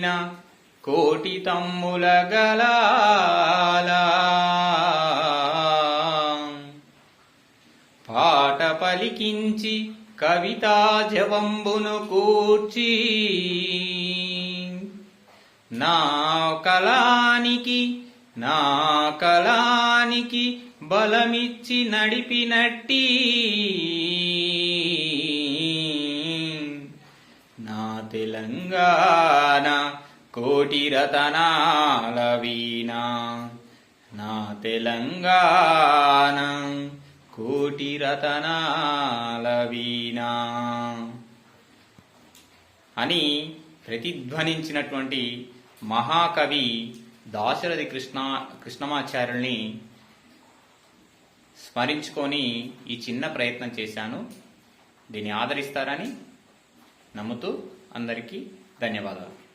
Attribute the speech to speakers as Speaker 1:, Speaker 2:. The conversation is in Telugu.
Speaker 1: వీణ కోటి తమ్ముల గలాల. పాట పలికించి కవితా జవంబును కూర్చి. నా కళానికి నా కళానికి బలమిచ్చి నడిపినట్టి. తెలంగాణ కోటి రతనాల వీణా. నా తెలంగాణ కోటి రతనాల వీణా. అని ప్రతిధ్వనించినటువంటి మహాకవి దాశరథి కృష్ణ కృష్ణమాచార్యుల్ని స్మరించుకొని ఈ చిన్న ప్రయత్నం చేశాను. దీన్ని ఆదరిస్తారని నమ్ముతూ అందరికీ ధన్యవాదాలు.